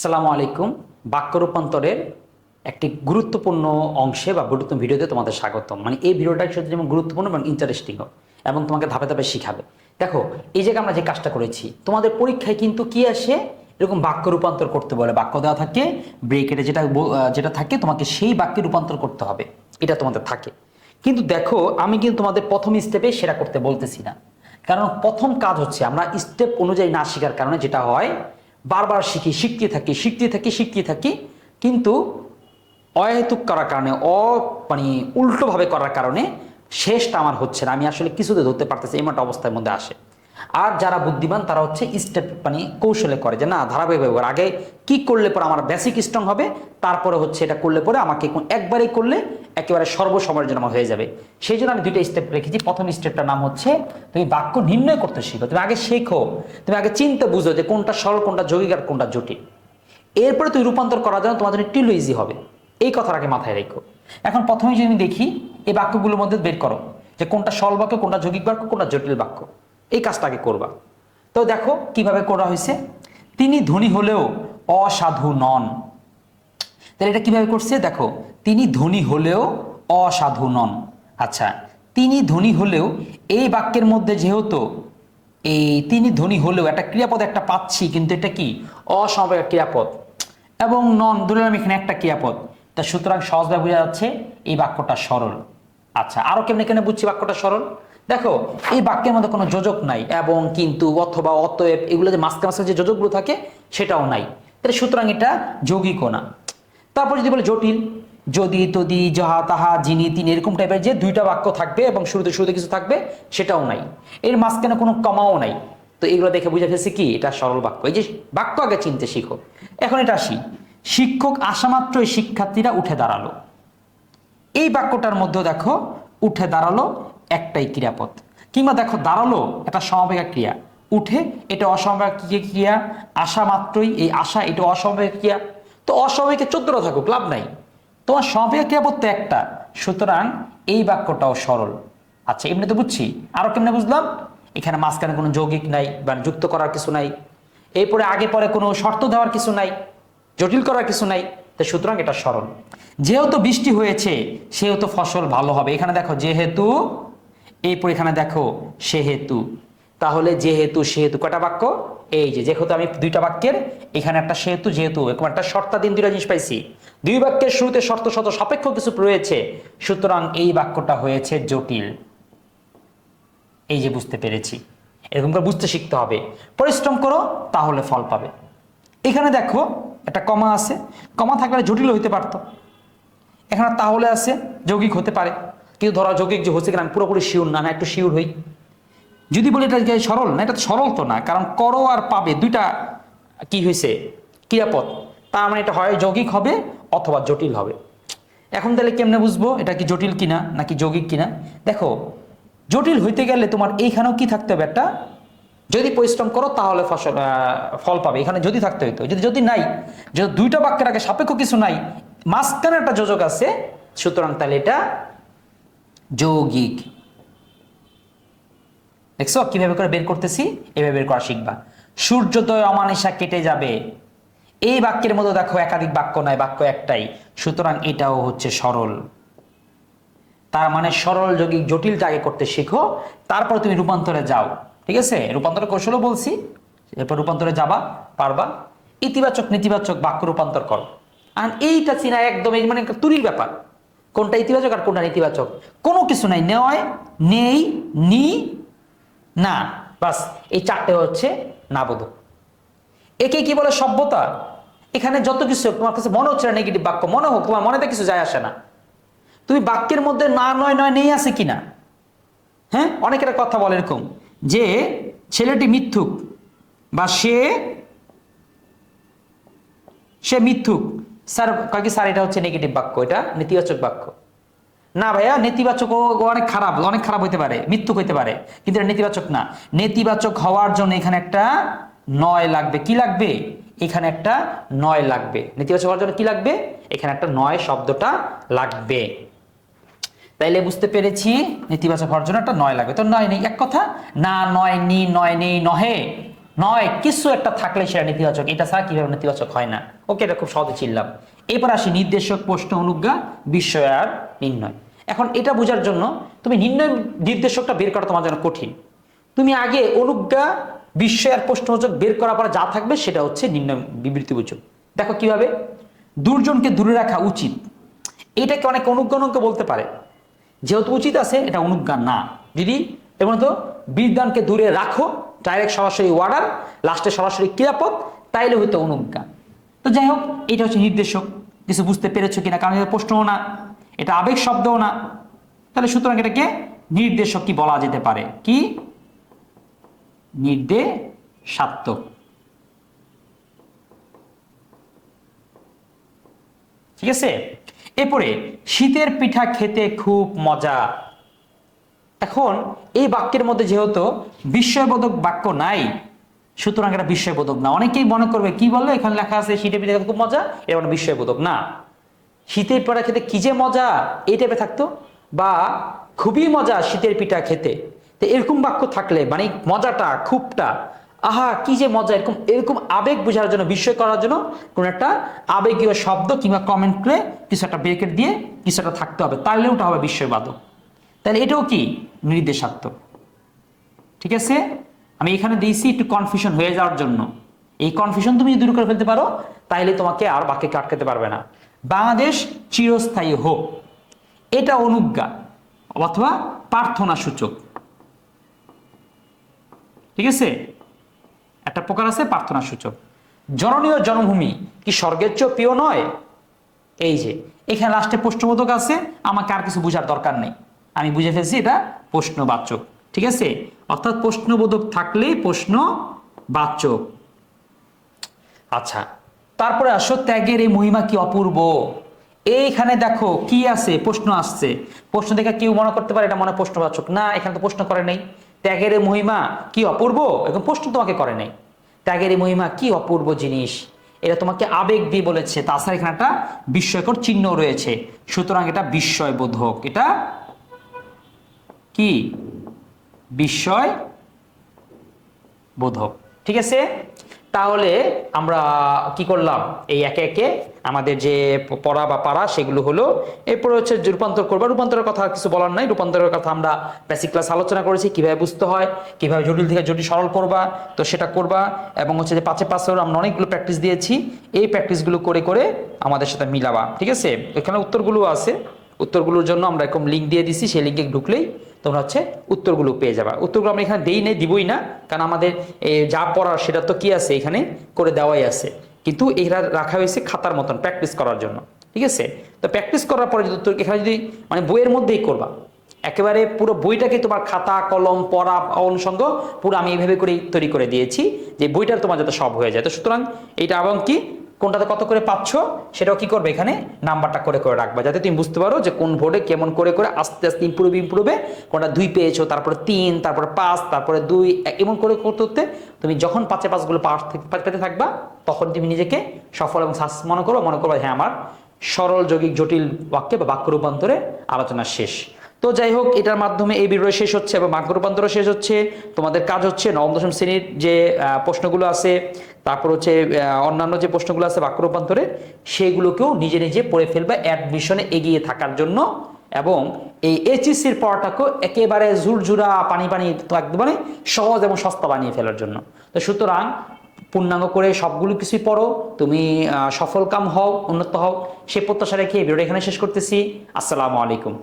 আসসালামু আলাইকুম। বাক্য রূপান্তরের একটি গুরুত্বপূর্ণ অংশে বা গুরুত্বপূর্ণ ভিডিওতে তোমাদের স্বাগতম। মানে এই ভিডিওটা শুধু যেমন গুরুত্বপূর্ণ এবং ইন্টারেস্টিং হোক এবং তোমাকে ধাপে ধাপে শিখাবে। দেখো, এই জায়গায় আমরা যে কাজটা করেছি, তোমাদের পরীক্ষায় কিন্তু কি আসে? এরকম বাক্য রূপান্তর করতে বলে। বাক্য দেওয়া থাকে, ব্রেকেটে যেটা যেটা থাকে, তোমাকে সেই বাক্যে রূপান্তর করতে হবে। এটা তোমাদের থাকে। কিন্তু দেখো, আমি কিন্তু তোমাদের প্রথম স্টেপে সেটা করতে বলতেছি না। কারণ প্রথম কাজ হচ্ছে আমরা স্টেপ অনুযায়ী না শেখার কারণে যেটা হয় বারবার শিখি, শিখতে থাকি শিখতে থাকি শিখতে থাকি, কিন্তু অহেতুক করার কারণে, অ মানে উল্টোভাবে করার কারণে শেষটা আমার হচ্ছে না আমি আসলে কিছুতে ধরতে পারতেছি এমন একটা অবস্থার মধ্যে আসে আর যারা বুদ্ধিমান, তারা হচ্ছে স্টেপ মানে কৌশলে করে যে, না, ধারাবাহিকভাবে। আগে কি করলে পরে আমার বেসিক স্ট্রং হবে, তারপরে হচ্ছে এটা করলে পরে আমাকে একবারেই করলে একেবারে সর্বসময়ের জন্য আমার হয়ে যাবে। সেই জন্য আমি দুইটা স্টেপ রেখেছি। প্রথম স্টেপটার নাম হচ্ছে, তুমি বাক্য নির্ণয় করতে শিখো। তুমি আগে শেখো, তুমি আগে চিন্তা বুঝো যে কোনটা সরল, কোনটা যৌগিক আর কোনটা জটিল। এরপরে তুমি রূপান্তর করার জন্য তোমাদের একটু ইজি হবে। এই কথাটাকে মাথায় রেখো। এখন প্রথমে যদি দেখি, এই বাক্যগুলোর মধ্যে বের করো, যে কোনটা সরল বাক্য, কোনটা যৌগিক বাক্য, কোনটা জটিল বাক্য। এই কাজটাকে করবা। তো দেখো কীভাবে করা হয়েছে। তিনি ধনী হলেও অসাধু নন। তাহলে এটা কীভাবে করছে? দেখো, তিনি ধনী হলেও অসাধু নন। আচ্ছা তিনি ধনী হলেও এই বাক্যের মধ্যে যেহেতু এই তিনি ধনী হলেও একটা ক্রিয়াপদ একটা পাচ্ছি, কিন্তু এটা কি? অসমবায় ক্রিয়াপদ। এবং নন ধরলাম এখানে একটা ক্রিয়াপদ। তা সুতরাং সহজভাবে বোঝা যাচ্ছে এই বাক্যটা সরল। আচ্ছা আরও কেমন এখানে বুঝছি বাক্যটা সরল? দেখো, এই বাক্যের মধ্যে কোনো যোজক নাই, এবং কিন্তু অথবা অতএব এগুলো যে মাঝখানে মাঝখানে যে যোজকগুলো থাকে, সেটাও নাই। তাহলে সুতরাং এটা যৌগিকও না। তারপর যদি বলে জটিল, যদি, তদি, যাহা, তাহা যিনি তিনি, এরকম টাইপের যে দুইটা বাক্য থাকবে এবং শুরুতে শুরুতে কিছু থাকবে, সেটাও নাই। এর মাঝখানে কোনো কমাও নাই। তো এগুলো দেখে বুঝে ফেলছে কি? এটা সরল বাক্য। এই যে বাক্য আগে চিনতে শিখো। এখন এটা আসি। শিক্ষক আসামাত্রই শিক্ষার্থীরা উঠে দাঁড়াল। এই বাক্যটার মধ্যে দেখো, উঠে দাঁড়াল একটাই ক্রিয়াপদ। কিংবা দেখো, দাঁড়াল এটা সমবায়িক ক্রিয়া। উঠে এটা অসমবায়িক কি- ক্রিয়া? আসা মাত্রই এই আশা, এটা অসমবায়িক ক্রিয়া। তো অসমবায়িকে চোদ্দটা থাকুক, লাভ নাই। তোমার সমবায়িক ক্রিয়াপদ তো একটা, সুতরাং এই বাক্যটাও সরল। আচ্ছা এমনি তো বুঝছি। আরও কেমনে বুঝলাম? এখানে মাঝখানে কোনো যৌগিক নাই, বা যুক্ত করার কিছু নাই। এরপরে আগে পরে কোনো শর্ত দেওয়ার কিছু নাই, জটিল করার কিছু নাই তো সুতরাং এটা সরল। যেহেতু বৃষ্টি হয়েছে, সেহেতু ফসল ভালো হবে। এখানে দেখো, যেহেতু, এরপর এখানে দেখো, সেহেতু। তাহলে যেহেতু, সেহেতু কটা বাক্য? এই যে, যেহেতু আমি দুইটা বাক্যের, এখানে একটা সেহেতু, যেহেতু, এরকম একটা শর্তাধীন দুইটা জিনিস পাইছি। দুই বাক্যের শুরুতে শর্ত শত সাপেক্ষ কিছু রয়েছে, সুতরাং এই বাক্যটা হয়েছে জটিল। এই যে, বুঝতে পেরেছি। এরকম করে বুঝতে শিখতে হবে। পরিশ্রম করো, তাহলে ফল পাবে। এখানে দেখো, একটা কমা আছে। কমা থাকলে জটিল হইতে পারতো। এখানে তাহলে আছে, যৌগিক হতে পারে। কিন্তু ধরো, যৌগিক যে হচ্ছে কিনা, আমি পুরোপুরি শিওর না না একটু শিওর হই। যদি বলি এটা সরল, না, এটা সরল তো না, কারণ করো আর পাবে দুইটা কি হয়েছে ক্রিয়াপদ। তার মানে এটা হয় যৌগিক হবে অথবা জটিল হবে। এখন তাহলে কেমনে বুঝব এটা কি জটিল কিনা, নাকি যৌগিক কিনা? দেখো, জটিল হইতে গেলে তোমার এইখানেও কি থাকতে হবে একটা? যদি পরিশ্রম করো, তাহলে ফসল ফল পাবে। এখানে যদি থাকতে হইতো, যদি যদি নাই, যদি দুইটা বাক্যের আগে সাপেক্ষ কিছু নাই, মাঝখানে একটা যোজক আছে, সুতরাং তাহলে এটা যৌগিক। দেখছ? কীভাবে করে বের করতেছি? এভাবে বের করা শিখবা। সূর্যোদয় অমানিসা কেটে যাবে। এই বাক্যের মধ্যে দেখো একাধিক বাক্য নয়, বাক্য একটাই। সুতরাং এটাও হচ্ছে সরল। তার মানে সরল, যৌগিক জটিলটা আগে করতে শিখো, তারপর তুমি রূপান্তরে যাও। ঠিক আছে? রূপান্তর কৌশলও বলছি। এরপর রূপান্তরে যাবা, পারবা। ইতিবাচক, নেতিবাচক বাক্য রূপান্তর করো। আর এইটা চিনা একদম এই মানে তুরির ব্যাপার। কোনটা ইতিবাচক আর কোনটা নেতিবাচক? কোনো কিছু নাই। নেওয়ায় নেই, নি না বাস এই চারটে হচ্ছে নাবোধক একে কি বলে সভ্যতা? এখানে যত কিছু হোক, তোমার কাছে মনে হচ্ছে না নেগেটিভ বাক্য মনে হোক তোমার মনেতে কিছু যায় আসে না। তুমি বাক্যের মধ্যে না নয় নয় নেই আছে কিনা? হ্যাঁ? অনেকের কথা বলে এরকম যে ছেলেটি মিথ্যুক বা সে সে মিথ্যুক। স্যার কয় কি স্যার এটা হচ্ছে নেগেটিভ বাক্য এটা নেতিবাচক বাক্য। না ভাইয়া, নেতিবাচক অনেক খারাপ অনেক খারাপ হইতে পারে মৃত্যু হইতে পারে, কিন্তু এটা নেতিবাচক না। নেতিবাচক হওয়ার জন্য এখানে একটা নয় লাগবে। কি লাগবে? এখানে একটা নয় লাগবে। নেতিবাচক হওয়ার জন্য কি লাগবে? এখানে একটা নয় শব্দটা লাগবে। তাইলে বুঝতে পেরেছি, নেতিবাচক হওয়ার জন্য একটা নয় লাগবে। তো নয় নেই, এক কথা, না, নয়, নি, নয়, নেই, নহে। নয় কিছু একটা থাকলে সেটা নেতিবাচক, এটা ছাড়া কীভাবে নেতিবাচক হয় না। ওকে, এটা খুব সহজে চিনলাম। এবার আসি নির্দেশক প্রশ্ন অনুজ্ঞা বিস্ময় আর নির্ণয়। এখন এটা বোঝার জন্য তুমি নির্ণয় নির্দেশকটা বের করা তোমার জন্য কঠিন। তুমি আগে অনুজ্ঞা বিস্ময় আর প্রশ্নবোচক বের করার পর যা থাকবে সেটা হচ্ছে নির্ণয় বিবৃতি বুঝো দেখো কীভাবে? দুর্জনকে দূরে রাখা উচিত। এটাকে অনেক অনুজ্ঞা অনুজ্ঞা বলতে পারে। যেহেতু উচিত আছে, এটা অনুজ্ঞা না। দিদি এর তো বিদ্যানকে দূরে রাখো ডাইরেক্ট সরাসরি ওয়ার্ডার লাস্টে সরাসরি ক্রিয়াপদ, তাইলে হয়তো অনুজ্ঞা। তো যাই হোক, এটা হচ্ছে নির্দেশক। কিছু বুঝতে পেরেছ কিনা? কারণ এটা প্রশ্নও না। এটা আবেগ শব্দও না। তাহলে সুতরাং এটাকে নির্দেশক কি বলা যেতে পারে? কি? নির্দেশাত্মক। ঠিক আছে? এরপরে, শীতের পিঠা খেতে খুব মজা। এখন, এই বাক্যের মধ্যে যেহেতু বিস্ময়বোধক বাক্য নাই, সুতরাং এটা বিস্ময়বোধক না। অনেকেই মনে করবে, কি বলল? এখানে লেখা আছে, শীতের পিঠা খেতে খুব মজা, এটা বিস্ময়বোধক না। শীতের পিঠা খেতে কি যে মজা, এই টাইপে থাকতো। বা খুবই মজা শীতের পিঠা খেতে। তো এরকম বাক্য থাকলে মানে মজাটা, খুবটা, আহা, কি যে মজা, এরকম এরকম আবেগ বোঝার জন্য, বিস্ময় করার জন্য কোন একটা আবেগীয় শব্দ কিংবা কমেন্ট করে কিছু একটা ব্রেকেট দিয়ে কিছু একটা থাকতে হবে। তাহলে ওটা হবে বিস্ময়বাদক। তাহলে এটাও কি? নির্দেশাত্মক। ঠিক আছে? আমি এখানে দিয়েছি একটু কনফিউশন হয়ে যাওয়ার জন্য। এই কনফিউশন তুমি দূর করে ফেলতে পারো তাহলে তোমাকে আর বাক্যে আটকাতে পারবে না। বাংলাদেশ চিরস্থায়ী হোক। এটা অনুজ্ঞা অথবা প্রার্থনা সূচক। ঠিক আছে? একটা প্রকার আছে প্রার্থনা সূচক। জননীয় জন্মভূমি কি স্বর্গের চেয়েও প্রিয় নয়? এই যে, এখানে লাস্টে প্রশ্নবোধক আছে, আমাকে আর কিছু বোঝার দরকার নেই। আমি বুঝে ফেলছি এটা প্রশ্নবাচক। ঠিক আছে? অর্থাৎ প্রশ্নবোধক থাকলেই প্রশ্ন বাচক আচ্ছা তারপরে আসো, ত্যাগের এই মহিমা কি অপূর্ব? এইখানে দেখো কি আছে, প্রশ্ন আসছে। প্রশ্ন দেখে কেউ মনে করতে পারে এটা মনে প্রশ্নবাচক। না, এখানে তো প্রশ্ন করে নেই। ত্যাগের মহিমা কি অপূর্ব? এখন প্রশ্ন তোমাকে করে নেই। ত্যাগের এই মহিমা কি অপূর্ব জিনিস? এটা তোমাকে আবেগ দিয়ে বলেছে। তাছাড়া এখানে একটা বিস্ময়কর চিহ্ন রয়েছে। সুতরাং এটা বিস্ময় বোধক এটা কি? বিস্ময় বোধক ঠিক আছে? তাহলে আমরা কি করলাম? এই একে একে আমাদের যে পড়া বা পাড়া সেগুলো হলো, এরপরে হচ্ছে রূপান্তর করবা। রূপান্তরের কথা কিছু বলার নাই। রূপান্তরের কথা আমরা বেসিক ক্লাস আলোচনা করেছি, কীভাবে বুঝতে হয়, কীভাবে জটিল থেকে জটিল সরল করবা, তো সেটা করবা। এবং হচ্ছে যে পাঁচে পাঁচের আমরা অনেকগুলো প্র্যাকটিস দিয়েছি। এই প্র্যাকটিসগুলো করে করে আমাদের সাথে মিলাবা। ঠিক আছে? এখানে উত্তরগুলো আছে। উত্তরগুলোর জন্য আমরা এরকম লিঙ্ক দিয়ে দিছি। সেই লিঙ্কে ঢুকলেই তোমরা হচ্ছে উত্তরগুলো পেয়ে যাবা। উত্তরগুলো আমরা এখানে দেই নেই, দিবই না, কারণ আমাদের যা পড়ার সেটা তো কি আছে? এখানে করে দেওয়াই আছে। কিন্তু এরা রাখা হয়েছে খাতার মতন প্র্যাকটিস করার জন্য, ঠিক আছে? তো প্র্যাকটিস করার পরে যদি উত্তর, এখানে যদি মানে বইয়ের মধ্যেই করবা, একেবারে পুরো বইটাকে তোমার খাতা, কলম, পড়া, অনুষঙ্গ, পুরো আমি এইভাবে করেই তৈরি করে দিয়েছি, যে বইটার তোমার যাতে সব হয়ে যায়। তো সুতরাং এইটা এবং কি? কোনটাতে কত করে পাচ্ছ, সেটাও কি করবে এখানে? নাম্বারটা করে করে রাখবা, যাতে তুমি বুঝতে পারো যে কোন ভোটে কেমন করে করে আস্তে আস্তে ইম্প্রুভ ইম্প্রুভে কোনটা দুই পেয়েছ, তারপরে তিন, তারপরে পাঁচ, তারপরে দুই এমন করে করতে করতে তুমি যখন পাঁচে পাঁচগুলো পেতে থাকবা, তখন তুমি নিজেকে সফল এবং সাকসেস মনে করো মনে করো হ্যাঁ আমার সরল, যৌগিক, জটিল বাক্যে বা বাক্য রূপান্তরে আলোচনা শেষ। তো যাই হোক এটার মাধ্যমে এই ভিডিও শেষ হচ্ছে এবং বাক্য রূপান্তর শেষ হচ্ছে। তোমাদের কাজ হচ্ছে নবম দশম শ্রেণির যে প্রশ্নগুলো আছে তারপর হচ্ছে অন্যান্য যে প্রশ্নগুলো আছে বাক্য রূপান্তরে সেগুলোকেও নিজে নিজে পড়ে ফেলবে অ্যাডমিশনে এগিয়ে থাকার জন্য এবং এই এইচএসসির পড়াটাকেও একেবারে ঝুরঝুরা পানি পানি তো একদম সহজ এবং সস্তা বানিয়ে ফেলার জন্য। তো সুতরাং পূর্ণাঙ্গ করে সবগুলো কিছুই পড়ো তুমি আহ, সফল কাম হও উন্নত হও সে প্রত্যাশা রেখে ভিডিওটা এখানে শেষ করতেছি। আসসালামু আলাইকুম।